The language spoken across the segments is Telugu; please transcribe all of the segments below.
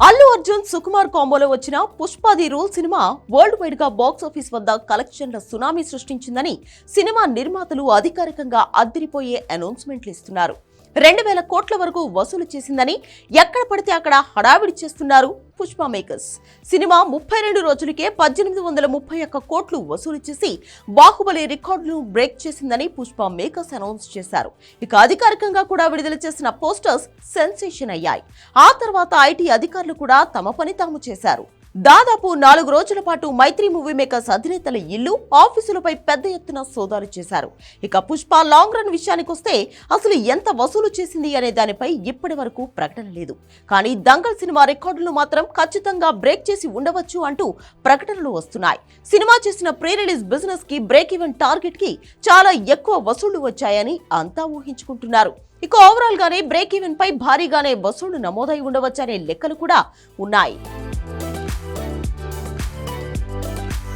అల్లు అర్జున్ సుకుమార్ కాంబోలో వచ్చిన Pushpa the rule cinema world వైడ్గా బాక్స్ ఆఫీస్ వద్ద కలెక్షన్ల సునామీ సృష్టించిందని సినిమా నిర్మాతలు అధికారికంగా అద్దరిపోయే అనౌన్స్మెంట్లు ఇస్తున్నారు. రెండు వేల కోట్ల వరకు వసూలు చేసిందని ఎక్కడ పడితే అక్కడ హడావిడి చేస్తున్నారు పుష్ప మేకర్స్. సినిమా ముప్పై రెండు రోజులకే పద్దెనిమిది వందల ముప్పై ఒక్క కోట్లు వసూలు చేసి బాహుబలి రికార్డును బ్రేక్ చేసిందని పుష్ప మేకర్స్ అనౌన్స్ చేశారు. ఇక అధికారికంగా కూడా విడుదల చేసిన పోస్టర్స్ సెన్సేషన్ అయ్యాయి. ఆ తర్వాత ఐటీ అధికారులు కూడా తమ పని తాము చేశారు. దాదాపు నాలుగు రోజుల పాటు మైత్రి మూవీ మేకర్స్ అధినేతల ఇల్లు ఆఫీసులపై పెద్ద ఎత్తున సోదాలు చేశారు. ఇక పుష్ప లాంగ్ రన్ విషయానికి వస్తే అసలు ఎంత వసూలు చేసింది అనే దానిపై ఇప్పటి వరకు ప్రకటన లేదు. కానీ దంగల్ సినిమా రికార్డులు మాత్రం ఖచ్చితంగా బ్రేక్ చేసి ఉండవచ్చు అంటూ ప్రకటనలు వస్తున్నాయి. సినిమా చేసిన ప్రీ రిలీజ్ బిజినెస్కి బ్రేక్ ఈవెన్ టార్గెట్కి చాలా ఎక్కువ వసూళ్ళు వచ్చాయని అంతా ఊహించుకుంటున్నారు. ఇక ఓవరాల్ గానే బ్రేక్ ఈవెన్ పై భారీగానే వసూళ్ళు నమోదై ఉండవచ్చనే లెక్కలు కూడా ఉన్నాయి.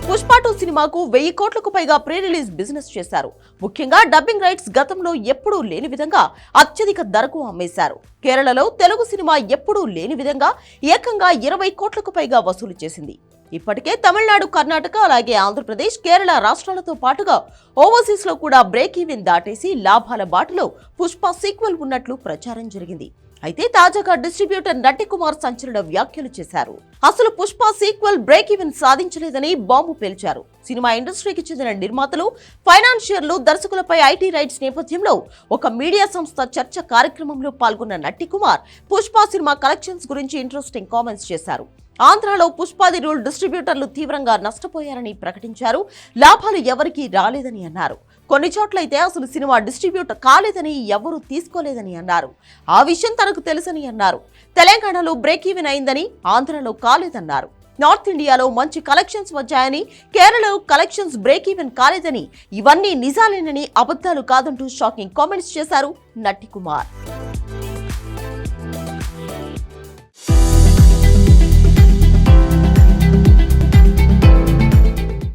పుష్ప టూ సినిమాకు వెయ్యి కోట్లకు పైగా ప్రీ రిలీజ్ బిజినెస్ చేశారు. ముఖ్యంగా డబ్బింగ్ రైట్స్ గతంలో ఎప్పుడూ లేని విధంగా అత్యధిక ధరకు అమ్మేశారు. కేరళలో తెలుగు సినిమా ఎప్పుడూ లేని విధంగా ఏకంగా ఇరవై కోట్లకు పైగా వసూలు చేసింది. ఇప్పటికే తమిళనాడు కర్ణాటక అలాగే ఆంధ్రప్రదేశ్ కేరళ రాష్ట్రాలతో పాటుగా ఓవర్సీస్లో కూడా బ్రేక్ ఈవెన్ దాటేసి లాభాల బాటలో పుష్ప సీక్వెల్ ఉన్నట్లు ప్రచారం జరిగింది. అయితే తాజాగా డిస్ట్రిబ్యూటర్ నటి కుమార్ సంచలన వ్యాఖ్యలు చేశారు. అసలు పుష్ప సీక్వెల్ బ్రేక్ ఈవెన్ సాధించలేదని బాంబు పేల్చారు. సినిమా ఇండస్ట్రీకి చెందిన నిర్మాతలు ఫైనాన్షియర్లు దర్శకులపై ఐటీ రైట్స్ నేపథ్యంలో ఒక మీడియా సంస్థ చర్చ కార్యక్రమంలో పాల్గొన్న నట్టి కుమార్ పుష్ప సినిమా కలెక్షన్స్ గురించి ఇంట్రెస్టింగ్ కామెంట్స్ చేశారు. ఆంధ్రాలో పుష్పాది రూల్ డిస్ట్రిబ్యూటర్లు తీవ్రంగా నష్టపోయారని ప్రకటించారు. లాభాలు ఎవరికీ రాలేదని అన్నారు. కొన్ని చోట్లయితే అసలు సినిమా డిస్ట్రిబ్యూట్ కాలేదని ఎవరూ తీసుకోలేదని అన్నారు. ఆ విషయం తనకు తెలుసని అన్నారు. తెలంగాణలో బ్రేక్ ఈవెన్ అయిందని ఆంధ్రలో కాలేదన్నారు. నార్త్ ఇండియాలో మంచి కలెక్షన్స్ వచ్చాయని కేరళలో కలెక్షన్స్ బ్రేక్ ఈవెన్ కాలేదని ఇవన్నీ నిజాలేనని అబద్ధాలు కాదంటూ షాకింగ్ కామెంట్స్ చేశారు నట్టి కుమార్